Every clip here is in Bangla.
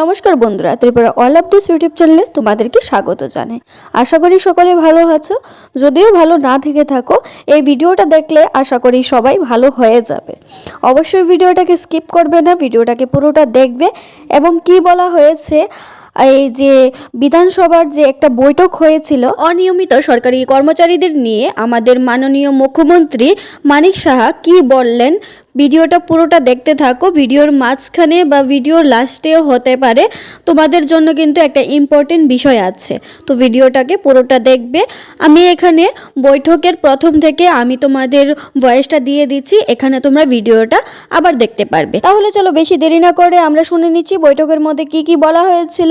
নমস্কার বন্ধুরা, ত্রিপুরা অল আপডেটস ইউটিউব চ্যানেলে তোমাদেরকে স্বাগত জানাই। আশা করি সকলে ভালো আছো। যদিও ভালো না থেকে থাকো, এই ভিডিওটা দেখলে আশা করি সবাই ভালো হয়ে যাবে। অবশ্যই ভিডিওটাকে স্কিপ করবে না, ভিডিওটাকে পুরোটা দেখবে এবং কি বলা হয়েছে, এই যে বিধানসভার যে একটা বৈঠক হয়েছিল, অনিয়মিত সরকারি কর্মচারীদের নিয়ে আমাদের মাননীয় মুখ্যমন্ত্রী মানিক সাহা কি বললেন ভিডিওটা পুরোটা দেখতে থাকো। ভিডিওর মাঝখানে বা ভিডিওর লাস্টেও হতে পারে। তোমাদের জন্য কিন্তু একটা ইম্পর্টেন্ট বিষয় আছে। তো ভিডিওটাকে পুরোটা দেখবে। আমি এখানে বৈঠকের প্রথম থেকে আমি তোমাদের ভয়েসটা দিয়ে দিচ্ছি। এখানে তোমরা ভিডিওটা আবার দেখতে পারবে। তাহলে চলো বেশি দেরি না করে আমরা শুনে নিচ্ছি বৈঠকের মধ্যে কি কি বলা হয়েছিল।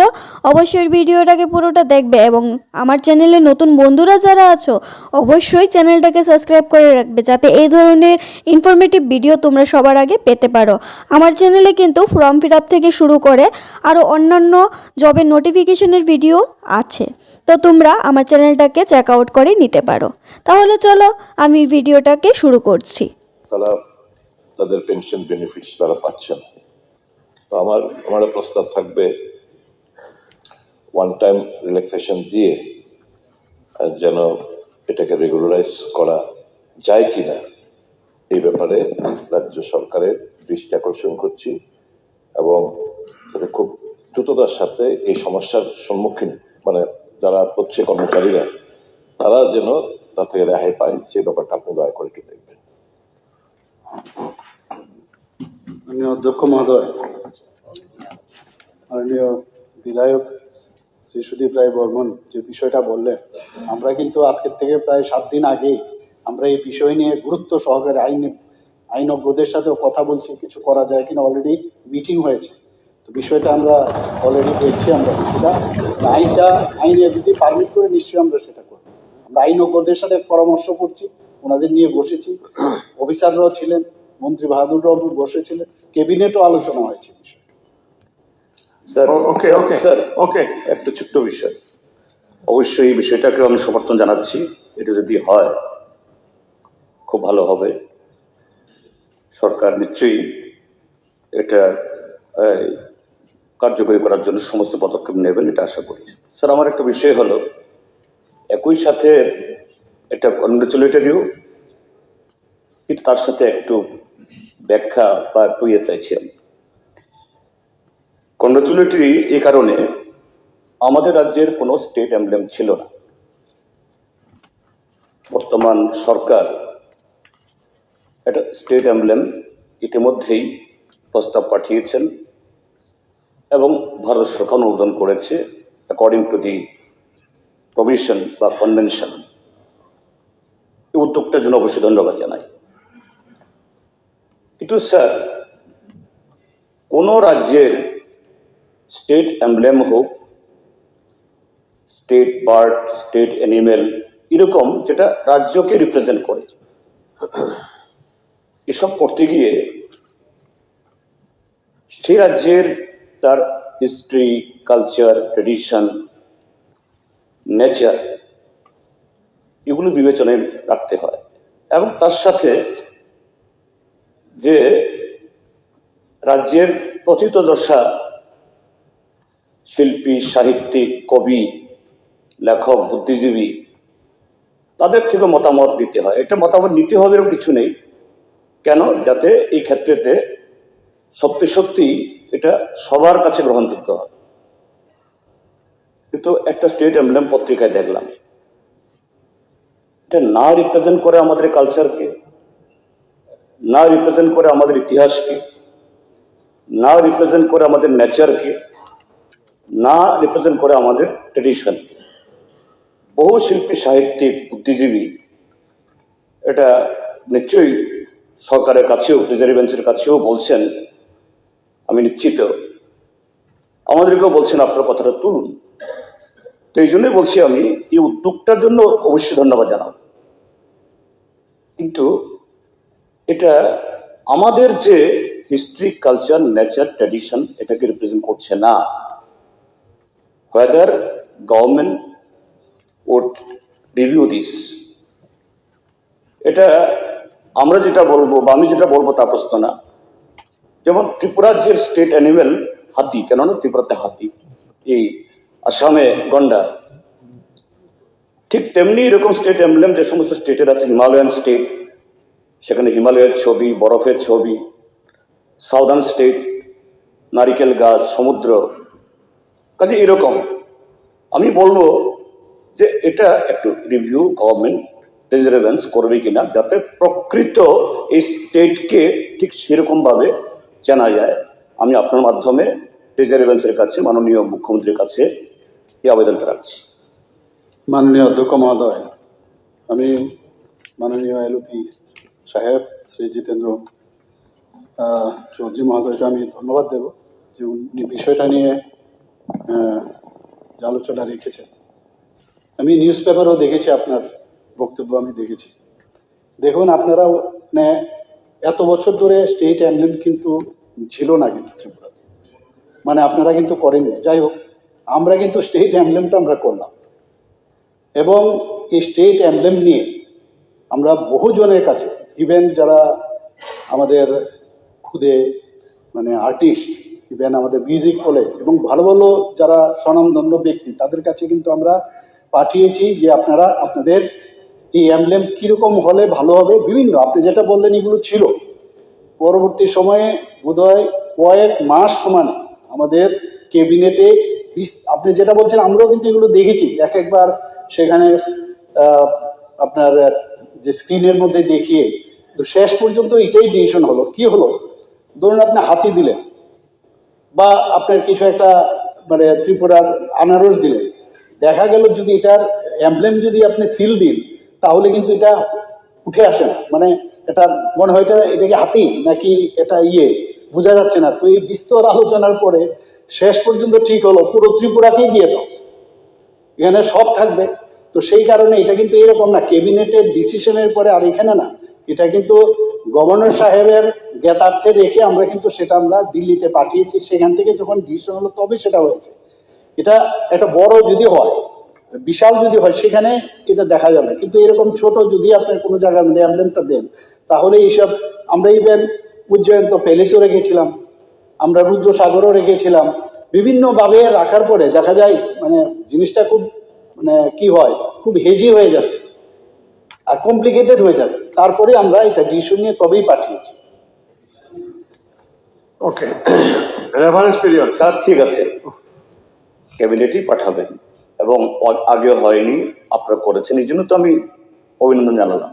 অবশ্যই ভিডিওটাকে পুরোটা দেখবে এবং আমার চ্যানেলে নতুন বন্ধুরা যারা আছো, অবশ্যই চ্যানেলটাকে সাবস্ক্রাইব করে রাখবে। যাতে এই ধরনের ইনফরমেটিভ ভিডিও তোমরা সবার আগে পেতে পারো। আমার চ্যানেলে কিন্তু ফর্ম ফিল আপ থেকে শুরু করে আরও অন্যান্য জবের নোটিফিকেশনের ভিডিও আছে। তো তোমরা আমার চ্যানেলটাকে চেক আউট করে নিতে পারো। তাহলে চলো আমি ভিডিওটাকে শুরু করছি। তারা তাদের পেনশন বেনিফিটস তারা পাচ্ছে না তো আমার আমার প্রস্তাব থাকবে ওয়ান টাইম রিল্যাক্সেশন দিয়ে যেন এটাকে রেগুলারাইজ করা যায় কিনা। এই ব্যাপারে রাজ্য সরকারের দৃষ্টি আকর্ষণ করছি এবং যাতে খুব দ্রুততার সাথে এই সমস্যার সম্মুখীন মানে যারা হচ্ছে কর্মচারীরা, তারা যেন তা থেকে রেহাই পায়, সেই ব্যাপারটা আপনি দয়া করে একটু দেখবেন। অধ্যক্ষ মহোদয়, মাননীয় বিধায়ক শ্রী সুদীপ রায় বর্মন যে বিষয়টা বললেন, আমরা কিন্তু আজকের থেকে প্রায় সাত দিন আগে আমরা এই বিষয় নিয়ে গুরুত্ব সহকারে আইন আইনজ্ঞদের সাথেও কথা বলছি কিছু করা যায় কিনা অলরেডি মিটিং হয়েছে। তো বিষয়টা আমরা অলরেডি দেখছি আমরা কিছুটা আইনটা আইনে যদি পারমিট করে নিশ্চয়ই আমরা সেটা করব। আমরা আইনজ্ঞদের সাথে পরামর্শ করছি ওনাদের নিয়ে বসেছি। অফিসাররাও ছিলেন মন্ত্রী বাহাদুর বাবু বসেছিলেন ক্যাবিনেটও আলোচনা হয়েছে বিষয়। Sir okay okay sir okay. একটা ছোট্ট বিষয়। অবশ্যই এই বিষয়টাকে আমি সমর্থন জানাচ্ছি। এটা যদি হয় খুব ভালো হবে। সরকার নিশ্চয়ই এটা কার্যকরী করার জন্য সমস্ত পদক্ষেপ নেবেন, এটা আশা করি। স্যার, আমার একটা বিষয় হলো, একই সাথে এটা কনগ্রেচুলেটরিও কিন্তু তার সাথে একটু ব্যাখ্যা বা একটু ইয়ে চাইছি আমি। কংগ্রেচুলেটরি এই কারণে আমাদের রাজ্যের কোনো স্টেট এমব্লেম ছিল না। বর্তমান সরকার একটা স্টেট এমব্লেম ইতিমধ্যেই প্রস্তাব পাঠিয়েছেন এবং ভারত সরকার অনুমোদন করেছে অ্যাকর্ডিং টু দি প্রভিশন বা কনভেনশন এই উদ্যোগটার জন্য অবশ্যই ধন্যবাদ জানাই। কিন্তু স্যার, কোনো রাজ্যের স্টেট অ্যাম্বলেম হোক, স্টেট বার্ড, স্টেট অ্যানিমেল, এরকম যেটা রাজ্যকে রিপ্রেজেন্ট করে। এসব করতে গিয়ে সেই রাজ্যের তার হিস্ট্রি কালচার ট্রেডিশন নেচার এগুলো বিবেচনায় রাখতে হয়। এবং তার সাথে যে রাজ্যের প্রথিত দশা শিল্পী, সাহিত্যিক, কবি, লেখক, বুদ্ধিজীবী, তাদের থেকে মতামত নিতে হয়। এটা মতামত নিতে হবে এরকম কিছু নেই। কেন? যাতে এই ক্ষেত্রেতে সত্যি সত্যি এটা সবার কাছে গ্রহণযোগ্য হয়। কিন্তু একটা স্টেট এমব্লেম পত্রিকায় দেখলাম। এটা না রিপ্রেজেন্ট করে আমাদের কালচারকে না রিপ্রেজেন্ট করে আমাদের ইতিহাসকে না রিপ্রেজেন্ট করে আমাদের নেচারকে না রিপ্রেজেন্ট করে আমাদের ট্রেডিশন বহু শিল্পী, সাহিত্যিক, বুদ্ধিজীবী এটা নিশ্চয়ই সরকারের কাছেও ট্রেজারি বেঞ্চের কাছেও বলছেন, আমি নিশ্চিত, আমাদেরকেও বলছেন, আপনার কথাটা তুলুন। তো এই জন্যই বলছি আমি, এই উদ্যোগটার জন্য অবশ্যই ধন্যবাদ জানাব। কিন্তু এটা আমাদের যে হিস্ট্রি কালচার নেচার ট্র্যাডিশন এটাকে রিপ্রেজেন্ট করছে না। Whether government would review this, এটা আমরা যেটা বলব বা আমি যেটা বলব তা প্রশ্ন না। যেমন ত্রিপুরার যে স্টেট অ্যানিমেল হাতি, কেননা ত্রিপুরাতে হাতি, এই আসামে গন্ডার ঠিক তেমনি এরকম স্টেট এমব্লেম যে সমস্ত স্টেটের আছে, হিমালয়ান স্টেট সেখানে হিমালয়ের ছবি, বরফের ছবি সাউদার্ন স্টেট নারিকেল গাছ, সমুদ্র। কাজে এরকম। আমি বলব যে এটা একটু রিভিউ গভর্নমেন্ট রিজার্ভেন্স করবে কিনা, যাতে প্রকৃত এই স্টেটকে ঠিক সেরকমভাবে জানা যায়। আমি আপনার মাধ্যমে রিজার্ভেন্সের কাছে, মাননীয় মুখ্যমন্ত্রীর কাছে এই আবেদনটা রাখছি মাননীয় অধ্যক্ষ মহোদয়, আমি মাননীয় এলওপি সাহেব, শ্রী জিতেন্দ্র চৌধুরী মহোদয়কে আমি ধন্যবাদ দেব যে উনি বিষয়টা নিয়ে আলোচনা রেখেছেন। আমি নিউজ পেপারও দেখেছি আপনার বক্তব্য আমি দেখেছি। দেখুন আপনারা মানে এত বছর ধরে স্টেট অ্যাম্বলেম কিন্তু ছিল না কিন্তু ত্রিপুরাতে। মানে আপনারা কিন্তু করেননি। যাই হোক, আমরা কিন্তু স্টেট অ্যাম্বলেমটা আমরা করলাম। এবং এই স্টেট অ্যাম্বলেম নিয়ে আমরা বহুজনের কাছে ইভেন যারা আমাদের খুদে মানে আর্টিস্ট ইভেন আমাদের মিউজিক বলে, এবং ভালো ভালো যারা স্বনামধন্য ব্যক্তি, তাদের কাছে কিন্তু আমরা পাঠিয়েছি যে আপনারা আপনাদের এই অ্যাম্বলেম কীরকম হলে ভালো হবে? বিভিন্ন, আপনি যেটা বললেন এগুলো ছিল। পরবর্তী সময়ে বোধহয় কয়েক মাস সমানে আমাদের ক্যাবিনেটে আপনি যেটা বলছেন, আমরাও কিন্তু এগুলো দেখেছি। এক একবার সেখানে আপনার যে স্ক্রিনের মধ্যে দেখিয়ে, তো শেষ পর্যন্ত এটাই ডিসিশন হলো। কি হলো? ধরুন আপনি হাতি দিলেন, বা আপনার কিছু একটা মানে ত্রিপুরার আনারস দিলেন। দেখা গেল যদি এটার অ্যাম্বলেম যদি আপনি সিল দিন তাহলে কিন্তু এটা উঠে আসে না। মানে এটা মনে হয় এটা এটা কি হাতি নাকি এটা ইয়ে? বোঝা যাচ্ছে না। তো এই বিস্তর আলোচনার পরে শেষ পর্যন্ত ঠিক হলো। পুরো ত্রিপুরাকেই দিয়ে দাও। এখানে সব থাকবে। তো সেই কারণে এটা কিন্তু এরকম না। ক্যাবিনেটের ডিসিশনের পরে আর এখানে না। এটা কিন্তু গভর্নর সাহেবের জ্ঞাতার্থে রেখে আমরা কিন্তু সেটা আমরা দিল্লিতে পাঠিয়েছি। সেখান থেকে যখন ডিসিশন হলো তবে সেটা হয়েছে। এটা একটা বড় যদি হয় বিশাল যদি হয় সেখানে এটা দেখা যাবে। কিন্তু এরকম ছোট যদি আপনার কোনো জায়গার মধ্যে অ্যাম্বুলেন্সটা দেন তাহলে এইসব আমরা ইভেন উজ্জয়ন্ত প্যালেসও রেখেছিলাম আমরা রুদ্রসাগরও রেখেছিলাম। বিভিন্নভাবে রাখার পরে দেখা যায় মানে জিনিসটা খুব মানে কি হয় খুব হেজি হয়ে যাচ্ছে আর কমপ্লিকেটেড হয়ে যাচ্ছে। তারপরে আমরা এটা ডিসিশন নিয়ে তবেই পাঠিয়েছি। ওকে রেফারেন্স পিরিয়ড তা ঠিক আছে। ক্যাবিনেটই পাঠাবেন। এবং আগে হয়নি, আপনারা করেছেন, এই জন্য তো আমি অভিনন্দন জানালাম।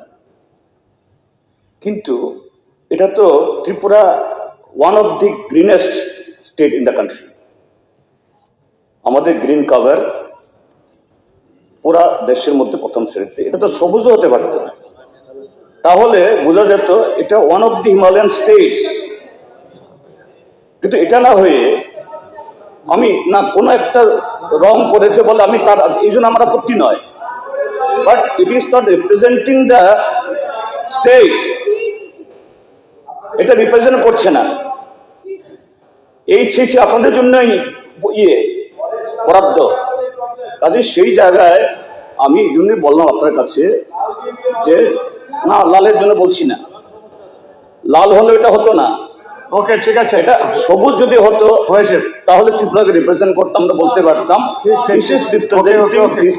কিন্তু এটা তো Tripura one of the greenest state in the country আমাদের গ্রিন কাভার পুরা দেশের মধ্যে প্রথম শ্রেণীতে। এটা তো সবুজও হতে পারত না। তাহলে বোঝা যেত এটা one of the Himalayan states কিন্তু এটা না হয়ে আমি না কোনো একটা রং করেছে বলে আমি তার, এই জন্য আমার আপত্তি নয়। But it is not representing the stage এটা রিপ্রেজেন্ট করছে না। এই ছিছি আপনাদের জন্যই ইয়ে বরাদ্দ। কাজে সেই জায়গায় আমি এই জন্যই বললাম আপনার কাছে যে, না, লালের জন্য বলছি না। লাল হলে এটা হতো না। ওকে ঠিক আছে। এটা সবুজ যদি হতো হয়েছে তাহলে ত্রিপুরাকে রিপ্রেজেন্ট করতাম আমরা বলতে পারতাম। বিশেষ রিপ্রেজেন্টেটিভ দিস